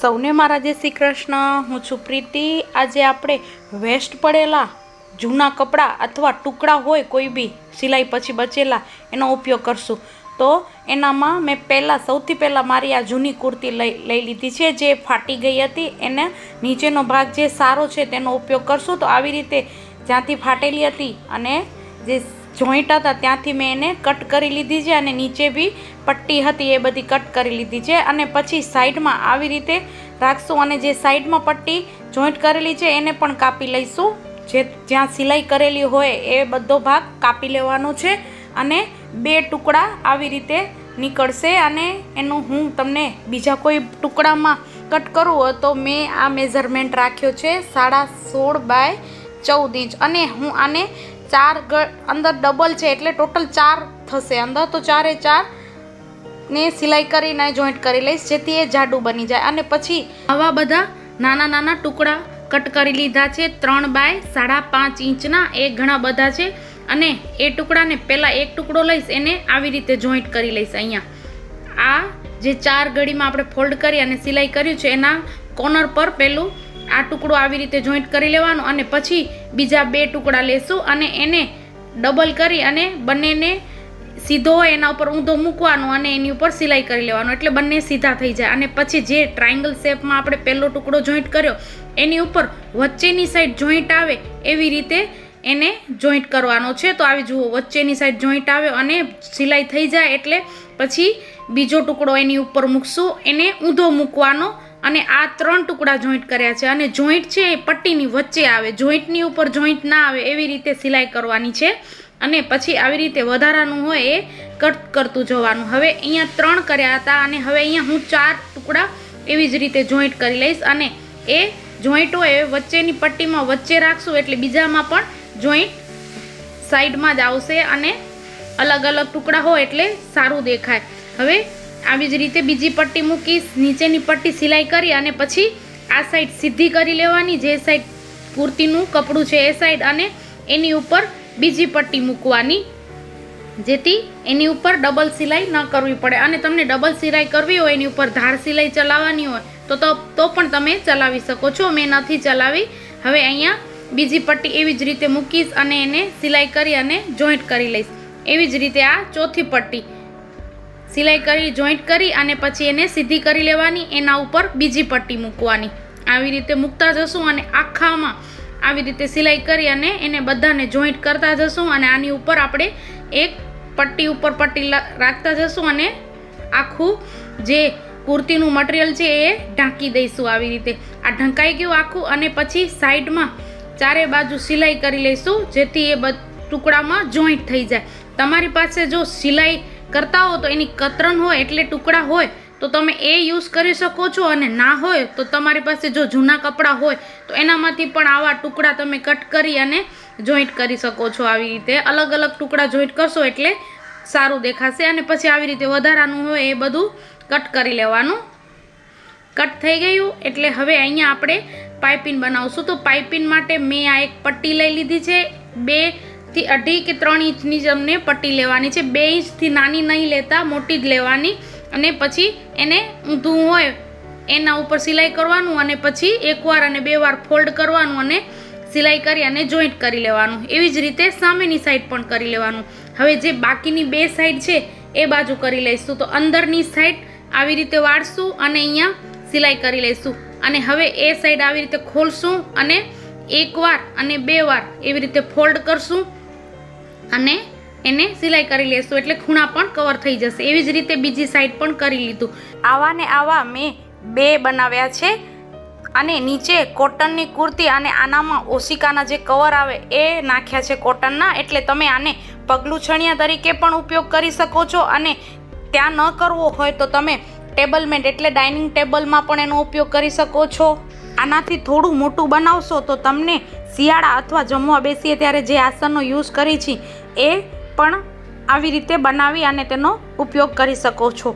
સૌને મારા જય શ્રી કૃષ્ણ. હું છું પ્રીતિ. આજે આપણે વેસ્ટ પડેલા જૂના કપડાં અથવા ટુકડા હોય કોઈ બી સિલાઈ પછી બચેલા, એનો ઉપયોગ કરશું. તો એનામાં મેં પહેલાં, સૌથી પહેલાં મારી આ જૂની કુર્તી લઈ લઈ લીધી છે, જે ફાટી ગઈ હતી. એને નીચેનો ભાગ જે સારો છે તેનો ઉપયોગ કરશું. તો આવી રીતે જ્યાંથી ફાટેલી હતી અને જે જોઈન્ટ હતા, ત્યાંથી મેં એને કટ કરી લીધી છે અને નીચે બી પટ્ટી હતી, એ બધી કટ કરી લીધી છે અને પછી સાઈડમાં આવી રીતે રાખશું અને જે સાઈડમાં પટ્ટી જોઈન્ટ કરેલી છે, એને પણ કાપી લઈશું. જે જ્યાં સિલાઈ કરેલી હોય, એ બધો ભાગ કાપી લેવાનો છે અને બે ટુકડા આવી રીતે નીકળશે અને એનું હું તમને બીજા કોઈ ટુકડામાં કટ કરવું હોય તો મેં આ મેઝરમેન્ટ રાખ્યો છે, સાડા સોળ બાય ચૌદ ઇંચ. અને હું આને ચાર અંદર ડબલ છે એટલે ટોટલ ચાર થશે. અંદર તો ચારે ચાર ને સિલાઈ કરીને જોઈન્ટ કરી લઈશ, જેથી એ જાડું બની જાય. અને પછી આવા બધા નાના નાના ટુકડા કટ કરી લીધા છે. ત્રણ બાય સાડા પાંચ ઇંચના એ ઘણા બધા છે. અને એ ટુકડાને પહેલાં એક ટુકડો લઈશ, એને આવી રીતે જોઈન્ટ કરી લઈશ અહીંયા. આ જે ચાર ગળીમાં આપણે ફોલ્ડ કરી અને સિલાઈ કર્યું છે, એના કોર્નર પર પેલું આ ટુકડો આવી રીતે જોઈન્ટ કરી લેવાનો અને પછી બીજા બે ટુકડા લેશું અને એને ડબલ કરી અને બંનેને સીધો હોય એના ઉપર ઊંધો મૂકવાનો અને એની ઉપર સિલાઈ કરી લેવાનો. એટલે બંને સીધા થઈ જાય. અને પછી જે ટ્રાયંગલ શેપમાં આપણે પહેલો ટુકડો જોઈન્ટ કર્યો, એની ઉપર વચ્ચેની સાઈડ જોઈન્ટ આવે એવી રીતે એને જોઈન્ટ કરવાનો છે. તો આવી જુઓ, વચ્ચેની સાઈડ જોઈન્ટ આવે અને સિલાઈ થઈ જાય એટલે પછી બીજો ટુકડો એની ઉપર મૂકશું. એને ઊંધો મૂકવાનો અને આ ત્રણ ટુકડા જોઈન્ટ કર્યા છે અને જોઈન્ટ છે એ પટ્ટીની વચ્ચે આવે. જોઈન્ટની ઉપર જોઈન્ટ ના આવે એવી રીતે સિલાઈ કરવાની છે અને પછી આવી રીતે વધારાનું હોય એ કટ કરતું જવાનું. હવે અહીંયા ત્રણ કર્યા હતા અને હવે અહીંયા હું ચાર ટુકડા એવી જ રીતે જોઈન્ટ કરી લઈશ અને એ જોઈન્ટ હોય વચ્ચેની પટ્ટીમાં વચ્ચે રાખશું એટલે બીજામાં પણ જોઈન્ટ સાઈડમાં જ આવશે અને અલગ અલગ ટુકડા હોય એટલે સારું દેખાય. હવે આવી જ રીતે બીજી પટ્ટી મૂકીશ, નીચેની પટ્ટી સિલાઈ કરી અને પછી આ સાઈડ સીધી કરી લેવાની, જે સાઈડ કુર્તીનું કપડું છે એ સાઈડ અને એની ઉપર બીજી પટ્ટી મૂકવાની, જેથી એની ઉપર ડબલ સિલાઈ ન કરવી પડે. અને તમને ડબલ સિલાઈ કરવી હોય, એની ઉપર ધાર સિલાઈ ચલાવવાની હોય, તો તો પણ તમે ચલાવી શકો છો. મેં નથી ચલાવી. હવે અહીંયા બીજી પટ્ટી એવી જ રીતે મૂકીશ અને એને સિલાઈ કરી અને જોઈન્ટ કરી લઈશ. એવી જ રીતે આ ચોથી પટ્ટી. સિલાઈ કરી, જોઈન્ટ કરી અને પછી એને સીધી કરી લેવાની, એના ઉપર બીજી પટ્ટી મૂકવાની. આવી રીતે મૂકતા જશું અને આખામાં આવી રીતે સિલાઈ કરી અને એને બધાને જોઈન્ટ કરતા જશું અને આની ઉપર આપણે એક પટ્ટી ઉપર પટ્ટી રાખતા જશું અને આખું જે કુર્તીનું મટીરિયલ છે એ ઢાંકી દઈશું આવી રીતે. આ ઢંકાઈ ગયું આખું અને પછી સાઈડમાં ચારે બાજુ સિલાઈ કરી લઈશું, જેથી એ ટુકડામાં જોઈન્ટ થઈ જાય. તમારી પાસે જો સિલાઈ કરતા હો તો એની કતરન હોય, એટલે ટુકડા હોય, તો તમે એ યુઝ કરી શકો છો અને ના હોય, તો તમારી પાસે જો જૂના કપડાં હોય, તો એનામાંથી પણ આવા ટુકડા તમે કટ કરી અને જોઈન્ટ કરી શકો છો આવી રીતે. અલગ અલગ ટુકડા જોઈન્ટ કરશો એટલે સારું દેખાશે અને પછી આવી રીતે વધારાનું હોય એ બધું કટ કરી લેવાનું. કટ થઈ ગયું, એટલે હવે અહીંયા આપણે પાઇપિંગ બનાવશું. તો પાઇપિંગ માટે મેં આ એક પટ્ટી લઈ લીધી છે, બે થી અઢી કે ત્રણ ઇંચની જ અમને પટ્ટી લેવાની છે. બે ઇંચથી નાની નહીં લેતા, મોટી જ લેવાની. અને પછી એને ઊંધું હોય, એના ઉપર સિલાઈ કરવાનું અને પછી એકવાર અને બે વાર ફોલ્ડ કરવાનું અને સિલાઈ કરી અને જોઈન્ટ કરી લેવાનું. એવી જ રીતે સામેની સાઈડ પણ કરી લેવાનું. હવે જે બાકીની બે સાઈડ છે, એ બાજુ કરી લઈશું. તો અંદરની સાઈડ આવી રીતે વાળશું અને અહીંયા સિલાઈ કરી લઈશું. અને હવે એ સાઈડ આવી રીતે ખોલશું અને એકવાર અને બે વાર એવી રીતે ફોલ્ડ કરશું. અને એને સિલાઈ કરી લેશું એટલે ખૂણા પણ કવર થઈ જશે. એવી જ રીતે બીજી સાઈડ પણ કરી લીધું. આવા ને આવા મેં બે બનાવ્યા છે અને નીચે કોટનની કુર્તી અને આનામાં ઓશિકાના જે કવર આવે એ નાખ્યા છે કોટનના એટલે તમે આને પગલું છણિયા તરીકે પણ ઉપયોગ કરી શકો છો અને ત્યાં ન કરવો હોય તો તમે ટેબલ એટલે ડાઇનિંગ ટેબલમાં પણ એનો ઉપયોગ કરી શકો છો. આનાથી થોડું મોટું બનાવશો તો તમને શિયાળા અથવા જમવા બેસીએ ત્યારે જે આસનનો યુઝ કરી છે એ પણ આવી રીતે બનાવી અને તેનો ઉપયોગ કરી શકો છો.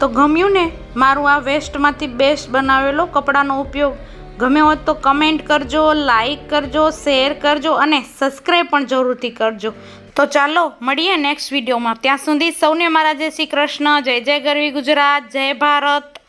તો ગમ્યું ને? મારું આ વેસ્ટમાંથી બેસ્ટ બનાવેલો કપડાનો ઉપયોગ. ગમ્યો હોત તો કમેન્ટ કરજો, લાઈક કરજો, શેર કરજો અને સબસ્ક્રાઈબ પણ જરૂરથી કરજો. તો ચાલો મળીએ નેક્સ્ટ વિડીયોમાં. ત્યાં સુધી સૌને મારા જય શ્રી કૃષ્ણ, જય જય ગરવી ગુજરાત, જય ભારત.